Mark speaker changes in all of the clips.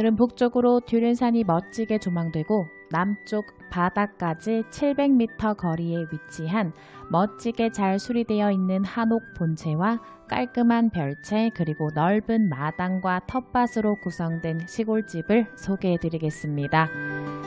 Speaker 1: 오늘은 북쪽으로 듀른산이 멋지게 조망되고 남쪽 바다까지 700m 거리에 위치한 멋지게 잘 수리되어 있는 한옥 본체와 깔끔한 별채 그리고 넓은 마당과 텃밭으로 구성된 시골집을 소개해 드리겠습니다.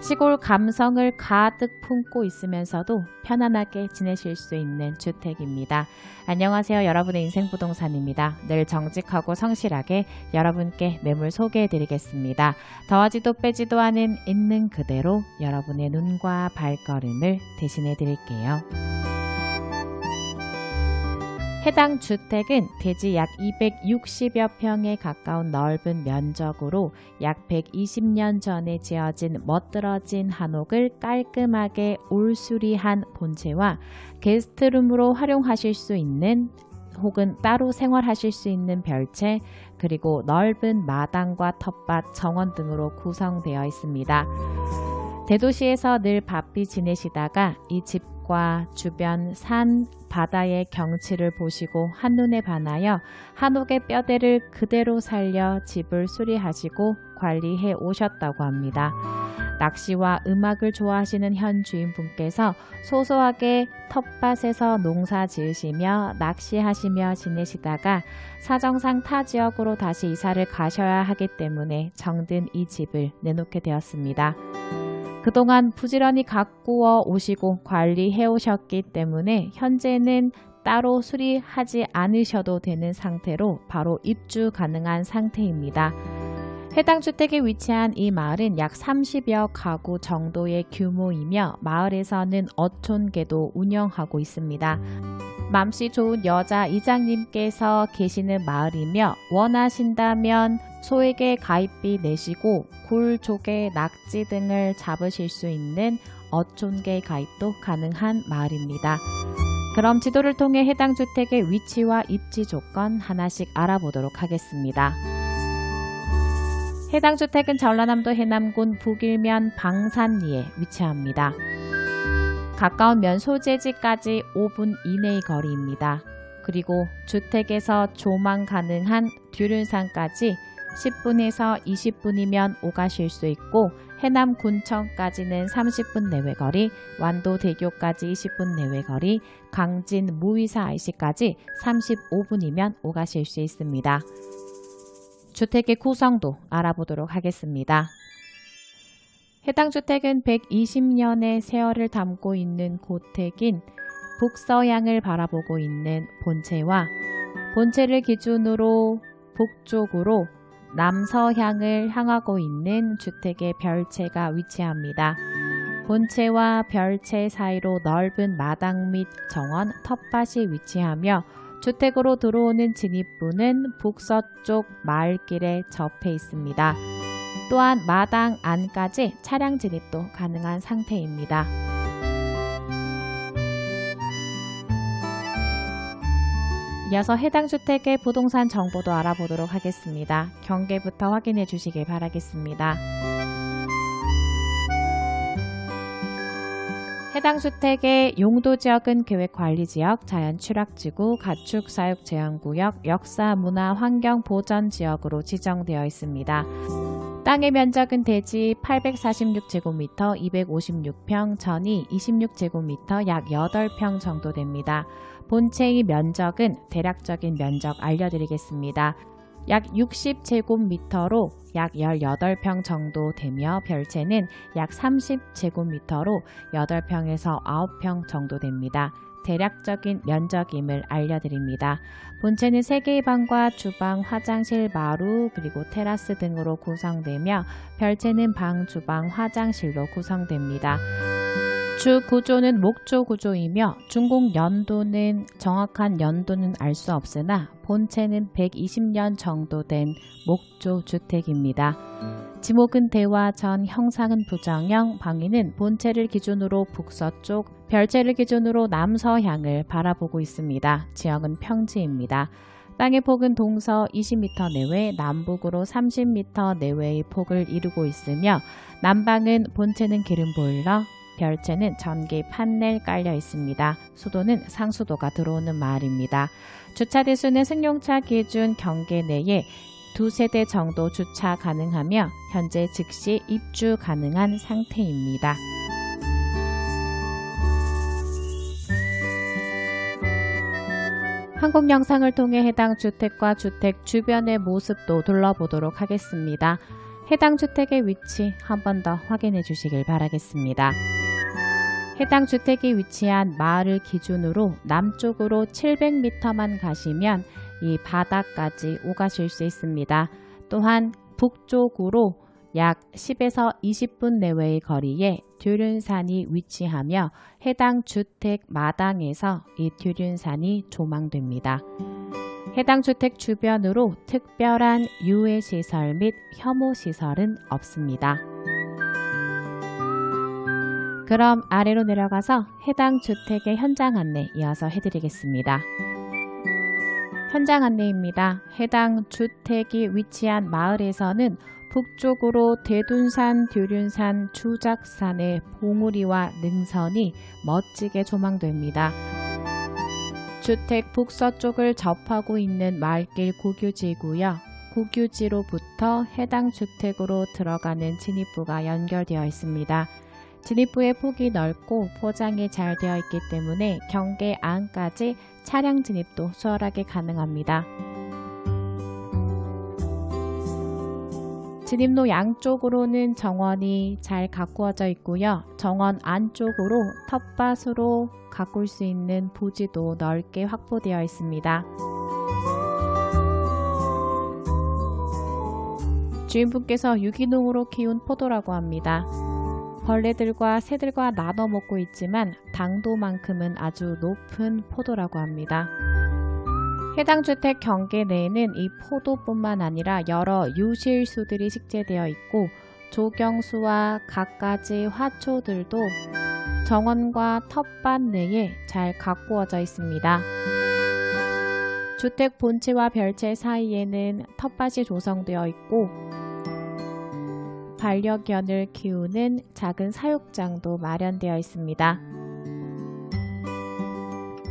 Speaker 1: 시골 감성을 가득 품고 있으면서도 편안하게 지내실 수 있는 주택입니다. 안녕하세요. 여러분의 인생 부동산입니다. 늘 정직하고 성실하게 여러분께 매물 소개해 드리겠습니다. 더하지도 빼지도 않은 있는 그대로 여러분의 눈과 발걸음을 대신해 드릴게요. 해당 주택은 대지 약 260여 평에 가까운 넓은 면적으로 약 120년 전에 지어진 멋들어진 한옥을 깔끔하게 올수리한 본체와 게스트룸으로 활용하실 수 있는 혹은 따로 생활하실 수 있는 별채 그리고 넓은 마당과 텃밭, 정원 등으로 구성되어 있습니다. 대도시에서 늘 바삐 지내시다가 이 집 과 주변 산, 바다의 경치를 보시고 한눈에 반하여 한옥의 뼈대를 그대로 살려 집을 수리하시고 관리해 오셨다고 합니다. 낚시와 음악을 좋아하시는 현 주인분께서 소소하게 텃밭에서 농사 지으시며 낚시하시며 지내시다가 사정상 타 지역으로 다시 이사를 가셔야 하기 때문에 정든 이 집을 내놓게 되었습니다. 그동안 부지런히 가꾸어 오시고 관리해 오셨기 때문에 현재는 따로 수리하지 않으셔도 되는 상태로 바로 입주 가능한 상태입니다. 해당 주택에 위치한 이 마을은 약 30여 가구 정도의 규모이며 마을에서는 어촌계도 운영하고 있습니다. 맘씨 좋은 여자 이장님께서 계시는 마을이며 원하신다면 소에게 가입비 내시고 굴, 조개, 낙지 등을 잡으실 수 있는 어촌계 가입도 가능한 마을입니다. 그럼 지도를 통해 해당 주택의 위치와 입지 조건 하나씩 알아보도록 하겠습니다. 해당 주택은 전라남도 해남군 북일면 방산리에 위치합니다. 가까운 면 소재지까지 5분 이내의 거리입니다. 그리고 주택에서 조망 가능한 듀른산까지 10분에서 20분이면 오가실 수 있고 해남 군청까지는 30분 내외 거리, 완도대교까지 20분 내외 거리, 강진 무의사 IC까지 35분이면 오가실 수 있습니다. 주택의 구성도 알아보도록 하겠습니다. 해당 주택은 120년의 세월을 담고 있는 고택인 북서향을 바라보고 있는 본체와 본체를 기준으로 북쪽으로 남서향을 향하고 있는 주택의 별채가 위치합니다. 본체와 별채 사이로 넓은 마당 및 정원, 텃밭이 위치하며 주택으로 들어오는 진입부는 북서쪽 마을길에 접해 있습니다. 또한 마당 안까지 차량 진입도 가능한 상태입니다. 이어서 해당 주택의 부동산 정보도 알아보도록 하겠습니다. 경계부터 확인해 주시길 바라겠습니다. 해당 주택의 용도 지역은 계획관리지역, 자연취락지구, 가축사육제한구역, 역사, 문화, 환경 보전 지역으로 지정되어 있습니다. 땅의 면적은 대지 846제곱미터 256평, 전이 26제곱미터 약 8평 정도 됩니다. 본체의 면적은 대략적인 면적 알려드리겠습니다. 약 60제곱미터로 약 18평 정도 되며 별채는 약 30제곱미터로 8평에서 9평 정도 됩니다. 대략적인 면적임을 알려드립니다. 본체는 3개의 방과 주방, 화장실, 마루, 그리고 테라스 등으로 구성되며 별채는 방, 주방, 화장실로 구성됩니다. 주 구조는 목조 구조이며 중국 연도는 정확한 연도는 알 수 없으나 본체는 120년 정도 된 목조 주택입니다. 지목은 대화 전 형상은 부정형, 방위는 본체를 기준으로 북서쪽, 별체를 기준으로 남서향을 바라보고 있습니다. 지역은 평지입니다. 땅의 폭은 동서 20m 내외, 남북으로 30m 내외의 폭을 이루고 있으며 남방은 본체는 기름 보일러, 별채는 전기 판넬 깔려 있습니다. 수도는 상수도가 들어오는 마을입니다. 주차 대수는 승용차 기준 경계 내에 두 세대 정도 주차 가능하며 현재 즉시 입주 가능한 상태입니다. 한국 영상을 통해 해당 주택과 주택 주변의 모습도 둘러보도록 하겠습니다. 해당 주택의 위치 한 번 더 확인해 주시길 바라겠습니다. 해당 주택이 위치한 마을을 기준으로 남쪽으로 700m만 가시면 이 바다까지 오가실 수 있습니다. 또한 북쪽으로 약 10에서 20분 내외의 거리에 듀륜산이 위치하며 해당 주택 마당에서 이 듀륜산이 조망됩니다. 해당 주택 주변으로 특별한 유해시설 및 혐오시설은 없습니다. 그럼 아래로 내려가서 해당 주택의 현장 안내 이어서 해드리겠습니다. 현장 안내입니다. 해당 주택이 위치한 마을에서는 북쪽으로 대둔산, 듀륜산, 주작산의 봉우리와 능선이 멋지게 조망됩니다. 주택 북서쪽을 접하고 있는 마을길 국유지이고요. 국유지로부터 해당 주택으로 들어가는 진입부가 연결되어 있습니다. 진입부의 폭이 넓고 포장이 잘 되어 있기 때문에 경계 안까지 차량 진입도 수월하게 가능합니다. 진입로 양쪽으로는 정원이 잘 가꾸어져 있고요. 정원 안쪽으로 텃밭으로 가꿀 수 있는 부지도 넓게 확보되어 있습니다. 주인분께서 유기농으로 키운 포도라고 합니다. 벌레들과 새들과 나눠 먹고 있지만 당도만큼은 아주 높은 포도라고 합니다. 해당 주택 경계 내에는 이 포도뿐만 아니라 여러 유실수들이 식재되어 있고 조경수와 갖가지 화초들도 정원과 텃밭 내에 잘 가꾸어져 있습니다. 주택 본체와 별채 사이에는 텃밭이 조성되어 있고 반려견을 키우는 작은 사육장도 마련되어 있습니다.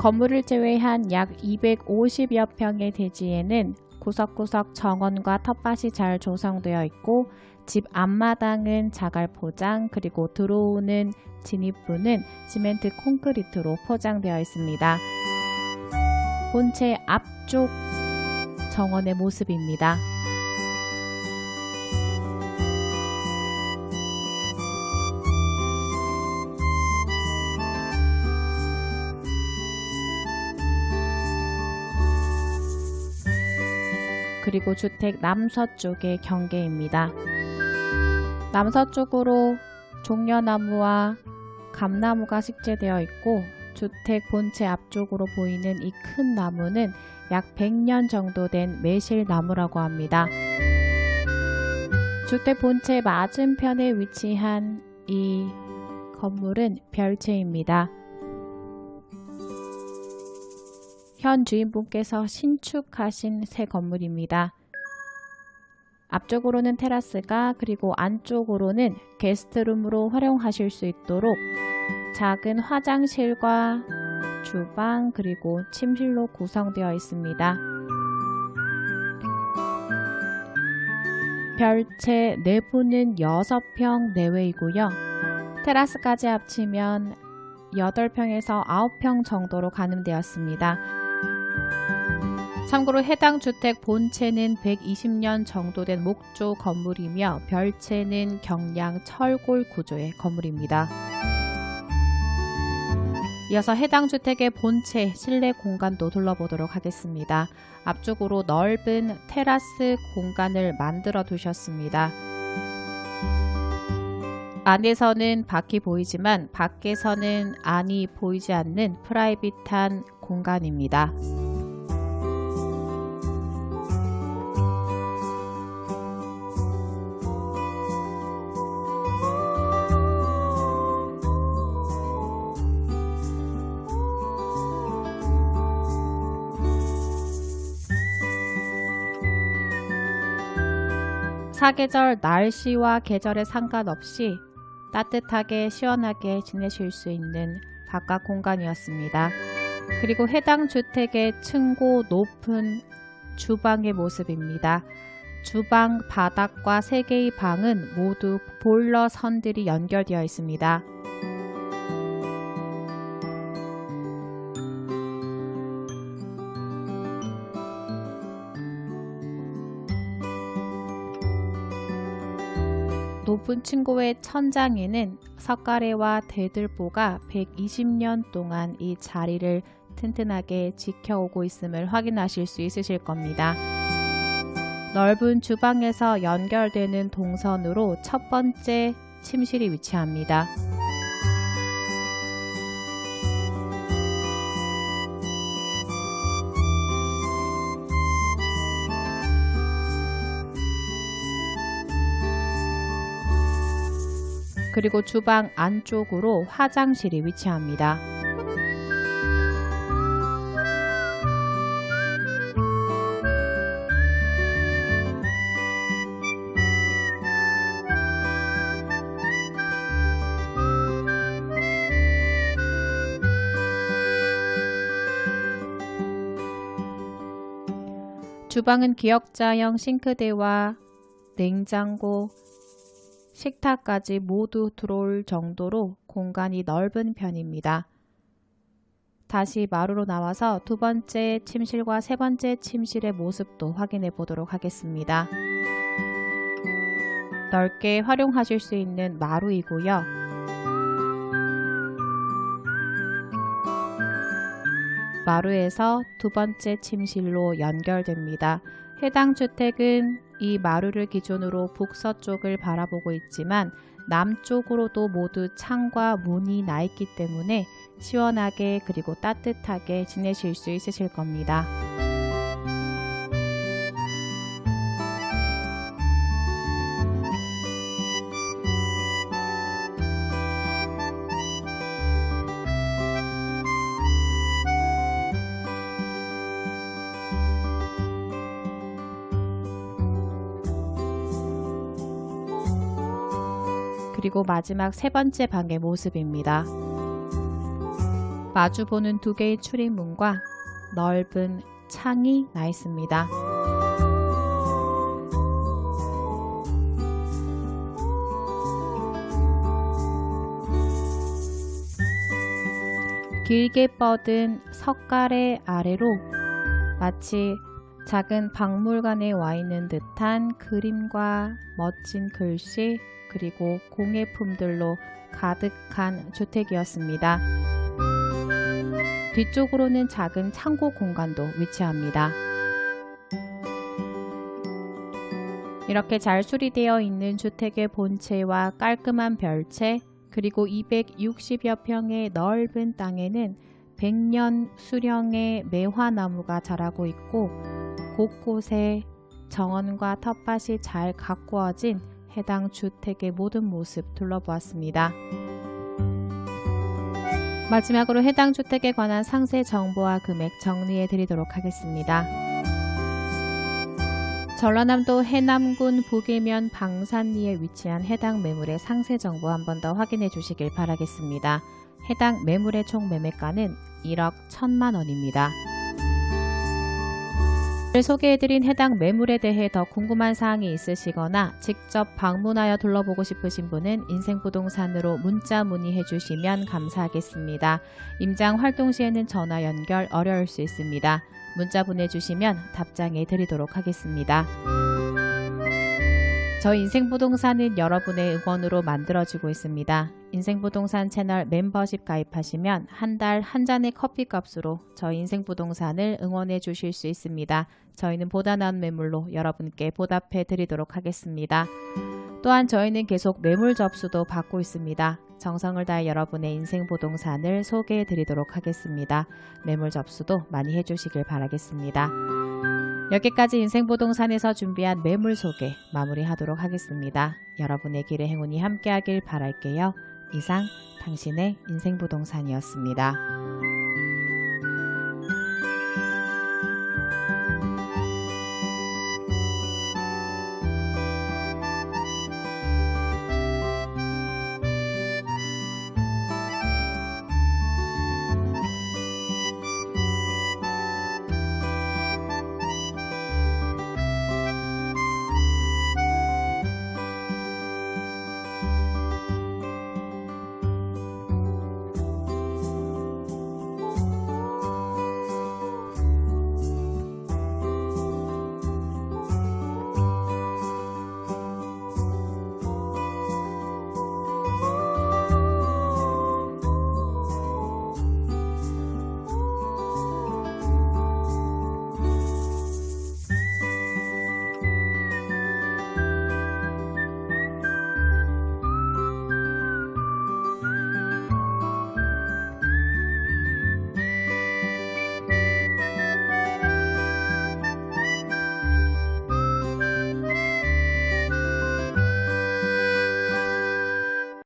Speaker 1: 건물을 제외한 약 250여 평의 대지에는 구석구석 정원과 텃밭이 잘 조성되어 있고 집 앞마당은 자갈 포장 그리고 들어오는 진입부는 시멘트 콘크리트로 포장되어 있습니다. 본체 앞쪽 정원의 모습입니다. 그리고 주택 남서쪽의 경계입니다. 남서쪽으로 종려나무와 감나무가 식재되어 있고 주택 본체 앞쪽으로 보이는 이 큰 나무는 약 100년 정도 된 매실나무라고 합니다. 주택 본체 맞은편에 위치한 이 건물은 별채입니다. 현 주인분께서 신축하신 새 건물입니다. 앞쪽으로는 테라스가 그리고 안쪽으로는 게스트룸으로 활용하실 수 있도록 작은 화장실과 주방 그리고 침실로 구성되어 있습니다. 별채 내부는 6평 내외이고요. 테라스까지 합치면 8평에서 9평 정도로 가늠되었습니다. 참고로 해당 주택 본체는 120년 정도 된 목조 건물이며 별채는 경량 철골 구조의 건물입니다. 이어서 해당 주택의 본체 실내 공간도 둘러보도록 하겠습니다. 앞쪽으로 넓은 테라스 공간을 만들어 두셨습니다. 안에서는 밖이 보이지만 밖에서는 안이 보이지 않는 프라이빗한 공간입니다. 사계절 날씨와 계절에 상관없이 따뜻하게 시원하게 지내실 수 있는 바깥 공간이었습니다. 그리고 해당 주택의 층고 높은 주방의 모습입니다. 주방 바닥과 세 개의 방은 모두 보일러 선들이 연결되어 있습니다. 층고의 천장에는 석가래와 대들보가 120년 동안 이 자리를 튼튼하게 지켜오고 있음을 확인하실 수 있으실 겁니다. 넓은 주방에서 연결되는 동선으로 첫 번째 침실이 위치합니다. 그리고 주방 안쪽으로 화장실이 위치합니다. 주방은 기역자형 싱크대와 냉장고, 식탁까지 모두 들어올 정도로 공간이 넓은 편입니다. 다시 마루로 나와서 두 번째 침실과 세 번째 침실의 모습도 확인해 보도록 하겠습니다. 넓게 활용하실 수 있는 마루이고요. 마루에서 두 번째 침실로 연결됩니다. 해당 주택은 이 마루를 기준으로 북서쪽을 바라보고 있지만 남쪽으로도 모두 창과 문이 나 있기 때문에 시원하게 그리고 따뜻하게 지내실 수 있으실 겁니다. 그리고 마지막 세 번째 방의 모습입니다. 마주보는 두 개의 출입문과 넓은 창이 나 있습니다. 길게 뻗은 석가래 아래로 마치 작은 박물관에 와 있는 듯한 그림과 멋진 글씨 그리고 공예품들로 가득한 주택이었습니다. 뒤쪽으로는 작은 창고 공간도 위치합니다. 이렇게 잘 수리되어 있는 주택의 본체와 깔끔한 별채 그리고 260여 평의 넓은 땅에는 100년 수령의 매화나무가 자라고 있고 곳곳에 정원과 텃밭이 잘 가꾸어진 해당 주택의 모든 모습 둘러보았습니다. 마지막으로 해당 주택에 관한 상세 정보와 금액 정리해 드리도록 하겠습니다. 전라남도 해남군 북해면 방산리에 위치한 해당 매물의 상세 정보 한 번 더 확인해 주시길 바라겠습니다. 해당 매물의 총 매매가는 1억 1천만 원입니다. 오늘 소개해드린 해당 매물에 대해 더 궁금한 사항이 있으시거나 직접 방문하여 둘러보고 싶으신 분은 인생부동산으로 문자 문의해 주시면 감사하겠습니다. 임장 활동 시에는 전화 연결 어려울 수 있습니다. 문자 보내주시면 답장해 드리도록 하겠습니다. 저희 인생부동산은 여러분의 응원으로 만들어지고 있습니다. 인생부동산 채널 멤버십 가입하시면 한 달한 잔의 커피 값으로 저희 인생부동산을 응원해 주실 수 있습니다. 저희는 보다 나은 매물로 여러분께 보답해 드리도록 하겠습니다. 또한 저희는 계속 매물 접수도 받고 있습니다. 정성을 다해 여러분의 인생 부동산을 소개해 드리도록 하겠습니다. 매물 접수도 많이 해주시길 바라겠습니다. 여기까지 인생부동산에서 준비한 매물 소개 마무리하도록 하겠습니다. 여러분의 길에 행운이 함께하길 바랄게요. 이상 당신의 인생부동산이었습니다.